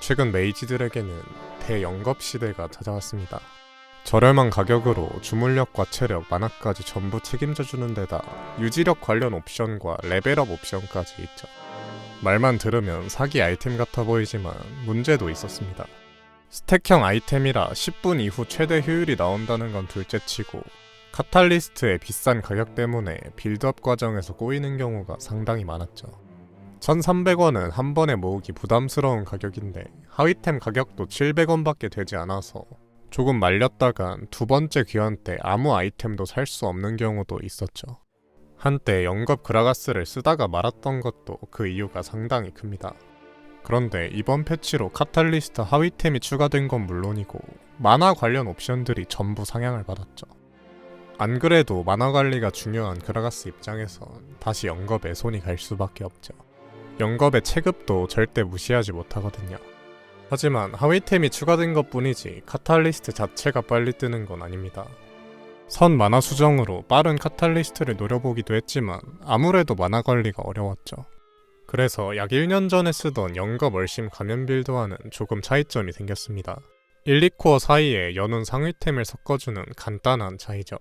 최근 메이지들에게는 대영겁 시대가 찾아왔습니다. 저렴한 가격으로 주물력과 체력, 만화까지 전부 책임져 주는 데다 유지력 관련 옵션과 레벨업 옵션까지 있죠. 말만 들으면 사기 아이템 같아 보이지만 문제도 있었습니다. 스택형 아이템이라 10분 이후 최대 효율이 나온다는 건 둘째 치고 카탈리스트의 비싼 가격 때문에 빌드업 과정에서 꼬이는 경우가 상당히 많았죠. 1,300원은 한 번에 모으기 부담스러운 가격인데 하위템 가격도 700원밖에 되지 않아서 조금 말렸다간 두 번째 귀환 때 아무 아이템도 살 수 없는 경우도 있었죠. 한때 영겁 그라가스를 쓰다가 말았던 것도 그 이유가 상당히 큽니다. 그런데 이번 패치로 카탈리스트 하위템이 추가된 건 물론이고 만화 관련 옵션들이 전부 상향을 받았죠. 안 그래도 만화 관리가 중요한 그라가스 입장에선 다시 영겁에 손이 갈 수밖에 없죠. 영겁의 체급도 절대 무시하지 못하거든요. 하지만 하위템이 추가된 것 뿐이지 카탈리스트 자체가 빨리 뜨는 건 아닙니다. 선 만화 수정으로 빠른 카탈리스트를 노려보기도 했지만 아무래도 만화 관리가 어려웠죠. 그래서 약 1년 전에 쓰던 영겁 얼심 가면 빌드와는 조금 차이점이 생겼습니다. 1, 2코어 사이에 연운 상위템을 섞어주는 간단한 차이죠.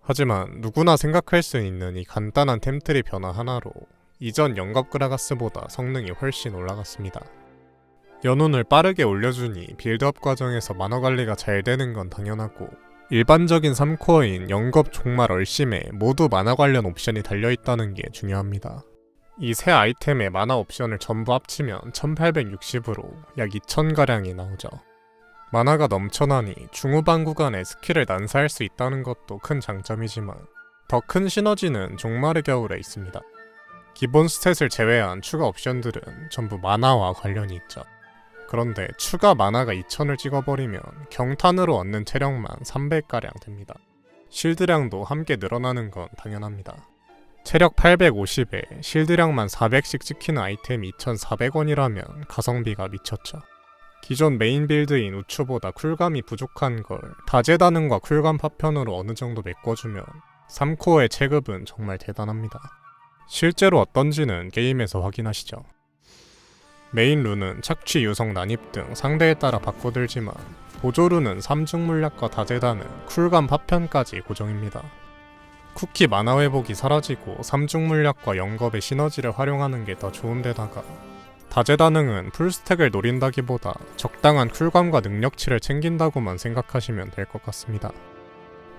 하지만 누구나 생각할 수 있는 이 간단한 템트리 변화 하나로 이전 영겁 그라가스보다 성능이 훨씬 올라갔습니다. 연운을 빠르게 올려주니 빌드업 과정에서 만화 관리가 잘 되는 건 당연하고 일반적인 3코어인 영겁 종말 얼심에 모두 만화 관련 옵션이 달려있다는 게 중요합니다. 이 세 아이템의 만화 옵션을 전부 합치면 1860으로 약 2000가량이 나오죠. 만화가 넘쳐나니 중후반 구간에 스킬을 난사할 수 있다는 것도 큰 장점이지만 더 큰 시너지는 종말의 겨울에 있습니다. 기본 스탯을 제외한 추가 옵션들은 전부 만화와 관련이 있죠. 그런데 추가 만화가 2000을 찍어버리면 경탄으로 얻는 체력만 300가량 됩니다. 실드량도 함께 늘어나는 건 당연합니다. 체력 850에 실드량만 400씩 찍히는 아이템 2400원이라면 가성비가 미쳤죠. 기존 메인 빌드인 우추보다 쿨감이 부족한 걸 다재다능과 쿨감 파편으로 어느 정도 메꿔주면 3코어의 체급은 정말 대단합니다. 실제로 어떤지는 게임에서 확인하시죠. 메인 룬은 착취, 유성, 난입 등 상대에 따라 바꿔들지만 보조룬은 삼중 물약과 다재다능, 쿨감 파편까지 고정입니다. 쿠키 만화 회복이 사라지고 삼중 물약과 영겁의 시너지를 활용하는 게 더 좋은데다가 다재다능은 풀스택을 노린다기보다 적당한 쿨감과 능력치를 챙긴다고만 생각하시면 될 것 같습니다.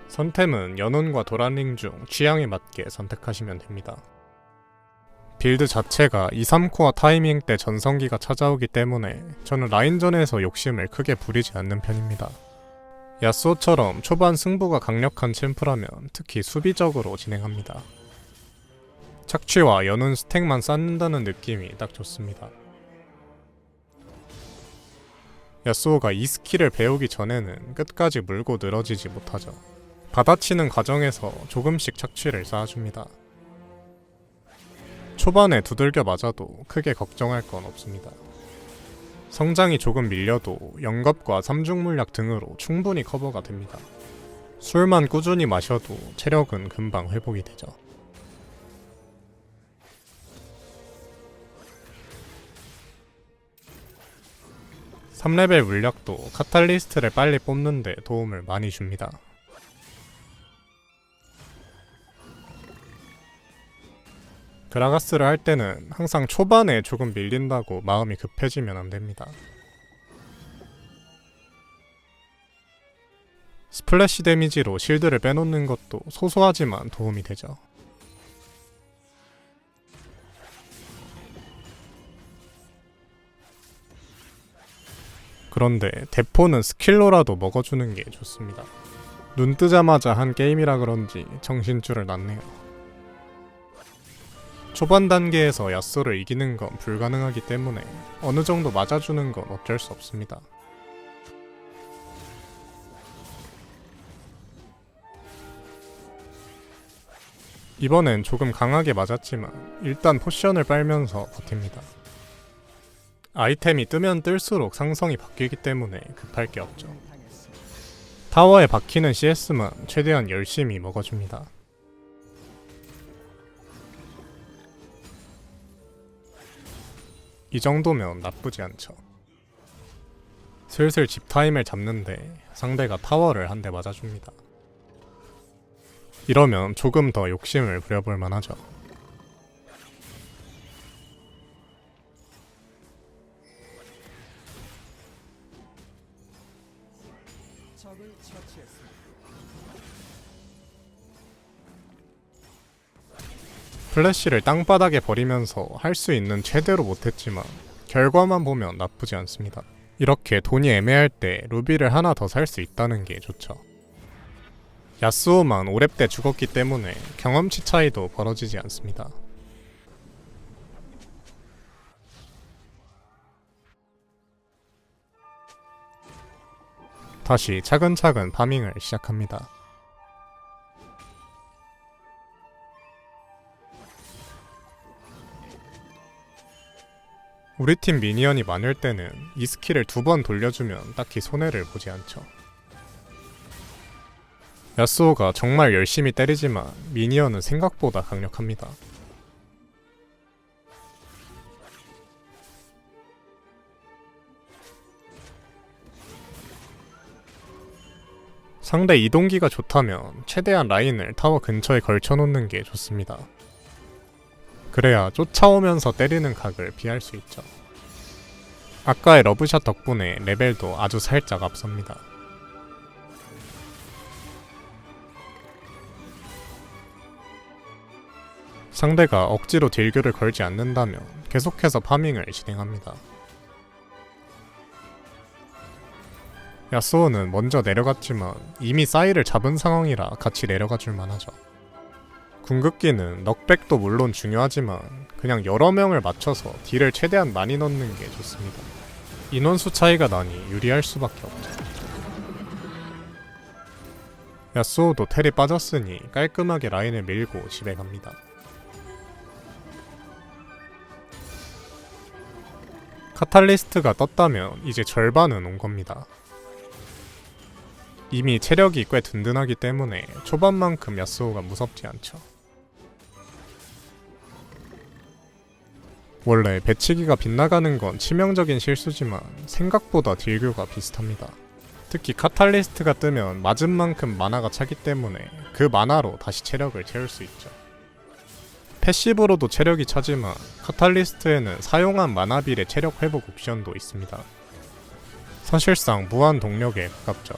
선템은 연운과 도란링 중 취향에 맞게 선택하시면 됩니다. 빌드 자체가 2, 3코어 타이밍 때 전성기가 찾아오기 때문에 저는 라인전에서 욕심을 크게 부리지 않는 편입니다. 야스오처럼 초반 승부가 강력한 챔프라면 특히 수비적으로 진행합니다. 착취와 연운 스택만 쌓는다는 느낌이 딱 좋습니다. 야스오가 이 스킬을 배우기 전에는 끝까지 물고 늘어지지 못하죠. 받아치는 과정에서 조금씩 착취를 쌓아줍니다. 초반에 두들겨 맞아도 크게 걱정할 건 없습니다. 성장이 조금 밀려도 영겁과 삼중물약 등으로 충분히 커버가 됩니다. 술만 꾸준히 마셔도 체력은 금방 회복이 되죠. 삼레벨 물약도 카탈리스트를 빨리 뽑는데 도움을 많이 줍니다. 그라가스를 할 때는 항상 초반에 조금 밀린다고 마음이 급해지면 안 됩니다. 스플래시 데미지로 실드를 빼놓는 것도 소소하지만 도움이 되죠. 그런데 대포는 스킬로라도 먹어주는 게 좋습니다. 눈 뜨자마자 한 게임이라 그런지 정신줄을 놨네요. 초반 단계에서 야쏘를 이기는 건 불가능하기 때문에 어느 정도 맞아주는 건 어쩔 수 없습니다. 이번엔 조금 강하게 맞았지만 일단 포션을 빨면서 버팁니다. 아이템이 뜨면 뜰수록 상성이 바뀌기 때문에 급할 게 없죠. 타워에 박히는 CS만 최대한 열심히 먹어줍니다. 이 정도면 나쁘지 않죠. 슬슬 집 타임을 잡는데 상대가 타워를 한 대 맞아줍니다. 이러면 조금 더 욕심을 부려볼 만하죠. 적을 처치했습니다. 플래시를 땅바닥에 버리면서 할 수 있는 최대로 못했지만 결과만 보면 나쁘지 않습니다. 이렇게 돈이 애매할 때 루비를 하나 더 살 수 있다는 게 좋죠. 야스오만 5렙 때 죽었기 때문에 경험치 차이도 벌어지지 않습니다. 다시 차근차근 파밍을 시작합니다. 우리 팀 미니언이 많을 때는 이 스킬을 두 번 돌려주면 딱히 손해를 보지 않죠. 야스오가 정말 열심히 때리지만 미니언은 생각보다 강력합니다. 상대 이동기가 좋다면 최대한 라인을 타워 근처에 걸쳐놓는 게 좋습니다. 그래야 쫓아오면서 때리는 각을 피할 수 있죠. 아까의 러브샷 덕분에 레벨도 아주 살짝 앞섭니다. 상대가 억지로 딜교를 걸지 않는다면 계속해서 파밍을 진행합니다. 야스오는 먼저 내려갔지만 이미 사이를 잡은 상황이라 같이 내려가 줄 만 하죠. 궁극기는 넉백도 물론 중요하지만 그냥 여러 명을 맞춰서 딜을 최대한 많이 넣는 게 좋습니다. 인원수 차이가 나니 유리할 수밖에 없죠. 야스오도 텔이 빠졌으니 깔끔하게 라인을 밀고 집에 갑니다. 카탈리스트가 떴다면 이제 절반은 온 겁니다. 이미 체력이 꽤 든든하기 때문에 초반만큼 야스오가 무섭지 않죠. 원래 배치기가 빗나가는 건 치명적인 실수지만 생각보다 딜교가 비슷합니다. 특히 카탈리스트가 뜨면 맞은 만큼 마나가 차기 때문에 그 마나로 다시 체력을 채울 수 있죠. 패시브로도 체력이 차지만 카탈리스트에는 사용한 마나빌의 체력 회복 옵션도 있습니다. 사실상 무한 동력에 가깝죠.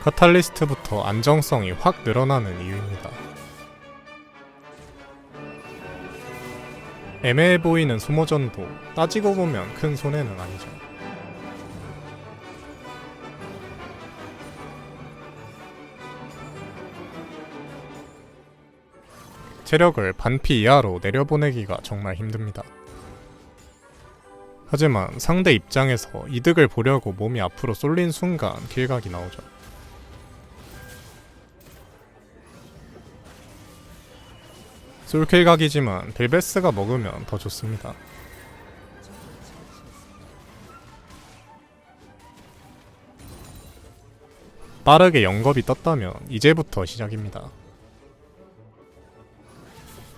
카탈리스트부터 안정성이 확 늘어나는 이유입니다. 애매해 보이는 소모전도 따지고 보면 큰 손해는 아니죠. 체력을 반피 이하로 내려보내기가 정말 힘듭니다. 하지만 상대 입장에서 이득을 보려고 몸이 앞으로 쏠린 순간 길각이 나오죠. 솔킬 각이지만 벨베스가 먹으면 더 좋습니다. 빠르게 영겁이 떴다면 이제부터 시작입니다.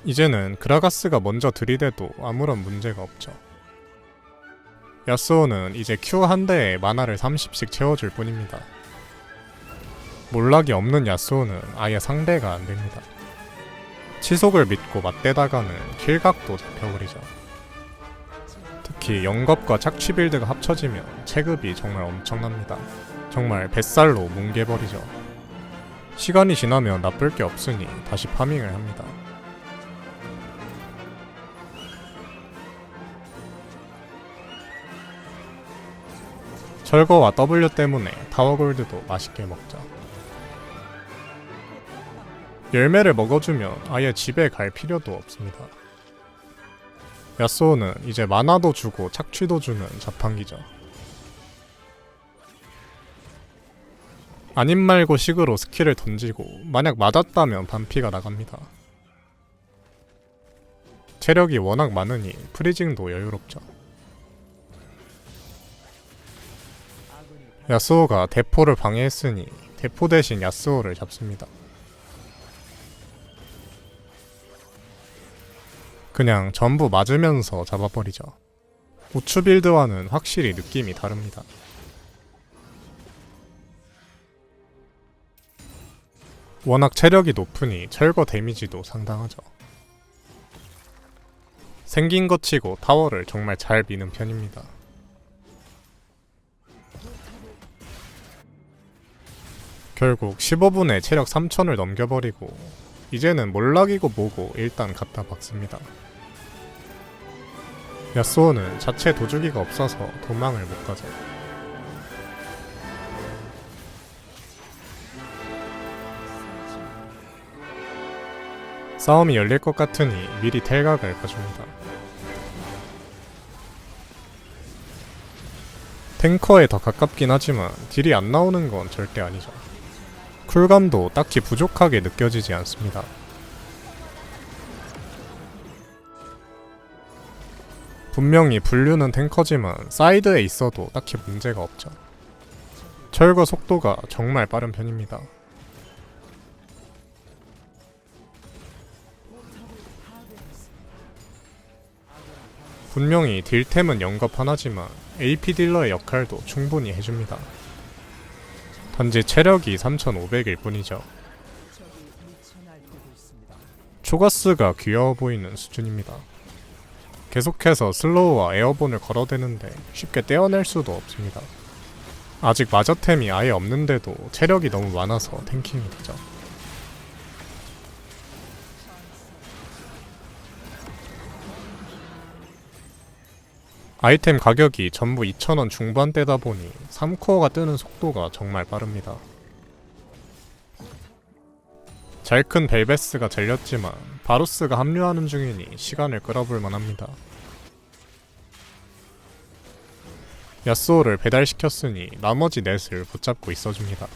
이제는 그라가스가 먼저 들이대도 아무런 문제가 없죠. 야스오는 이제 Q 한 대에 마나를 30씩 채워줄 뿐입니다. 몰락이 없는 야스오는 아예 상대가 안 됩니다. 치속을 믿고 맞대다가는 킬각도 잡혀버리죠. 특히 영겁과 착취 빌드가 합쳐지면 체급이 정말 엄청납니다. 정말 뱃살로 뭉개버리죠. 시간이 지나면 나쁠 게 없으니 다시 파밍을 합니다. 철거와 W 때문에 타워골드도 맛있게 먹자. 열매를 먹어주면 아예 집에 갈 필요도 없습니다. 야스오는 이제 만화도 주고 착취도 주는 자판기죠. 아님 말고 식으로 스킬을 던지고 만약 맞았다면 반피가 나갑니다. 체력이 워낙 많으니 프리징도 여유롭죠. 야스오가 대포를 방해했으니 대포 대신 야스오를 잡습니다. 그냥 전부 맞으면서 잡아버리죠. 우추 빌드와는 확실히 느낌이 다릅니다. 워낙 체력이 높으니 철거 데미지도 상당하죠. 생긴 것 치고 타워를 정말 잘 미는 편입니다. 결국 15분에 체력 3000을 넘겨버리고 이제는 몰락이고 뭐고 일단 갖다 박습니다. 야스오는 자체 도주기가 없어서 도망을 못 가죠. 싸움이 열릴 것 같으니 미리 텔각을 봐줍니다. 탱커에 더 가깝긴 하지만 딜이 안 나오는 건 절대 아니죠. 쿨감도 딱히 부족하게 느껴지지 않습니다. 분명히 분류는 탱커지만 사이드에 있어도 딱히 문제가 없죠. 철거 속도가 정말 빠른 편입니다. 분명히 딜템은 영겁 하나지만 AP 딜러의 역할도 충분히 해줍니다. 단지 체력이 3,500일 뿐이죠. 초가스가 귀여워 보이는 수준입니다. 계속해서 슬로우와 에어본을 걸어대는데 쉽게 떼어낼 수도 없습니다. 아직 마저템이 아예 없는데도 체력이 너무 많아서 탱킹이 되죠. 아이템 가격이 전부 2,000원 중반대다 보니 3코어가 뜨는 속도가 정말 빠릅니다. 잘 큰 벨베스가 잘렸지만 바루스가 합류하는 중이니 시간을 끌어볼 만합니다. 야스오를 배달시켰으니 나머지 넷을 붙잡고 있어줍니다.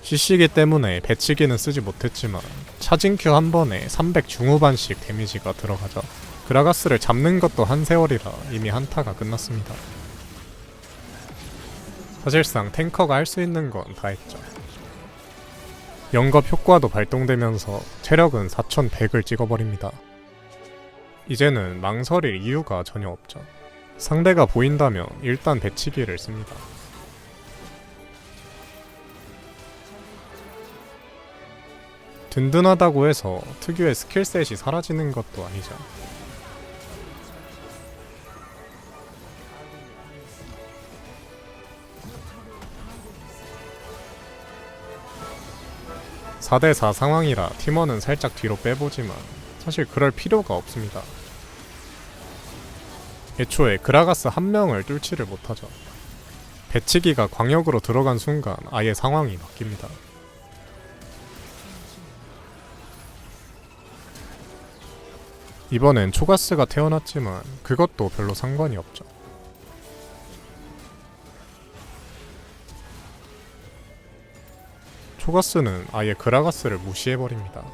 CC기 때문에 배치기는 쓰지 못했지만 차진 큐 한 번에 300 중후반씩 데미지가 들어가죠. 그라가스를 잡는 것도 한 세월이라 이미 한타가 끝났습니다. 사실상 탱커가 할 수 있는 건 다 했죠. 영겁 효과도 발동되면서 체력은 4100을 찍어버립니다. 이제는 망설일 이유가 전혀 없죠. 상대가 보인다면 일단 배치기를 씁니다. 든든하다고 해서 특유의 스킬셋이 사라지는 것도 아니죠. 사대4 상황이라 팀원은 살짝 뒤로 빼보지만 사실 그럴 필요가 없습니다. 애초에 그라가스 한 명을 뚫지를 못하죠. 배치기가 광역으로 들어간 순간 아예 상황이 바뀝니다. 이번엔 초가스가 태어났지만 그것도 별로 상관이 없죠. 초가스는 아예 그라가스를 무시해버립니다.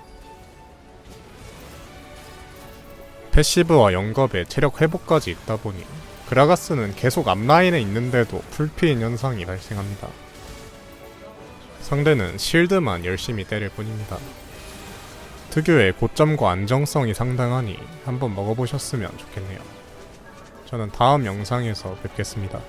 패시브와 영겁에 체력 회복까지 있다 보니 그라가스는 계속 앞라인에 있는데도 풀피인 현상이 발생합니다. 상대는 실드만 열심히 때릴 뿐입니다. 특유의 고점과 안정성이 상당하니 한번 먹어보셨으면 좋겠네요. 저는 다음 영상에서 뵙겠습니다.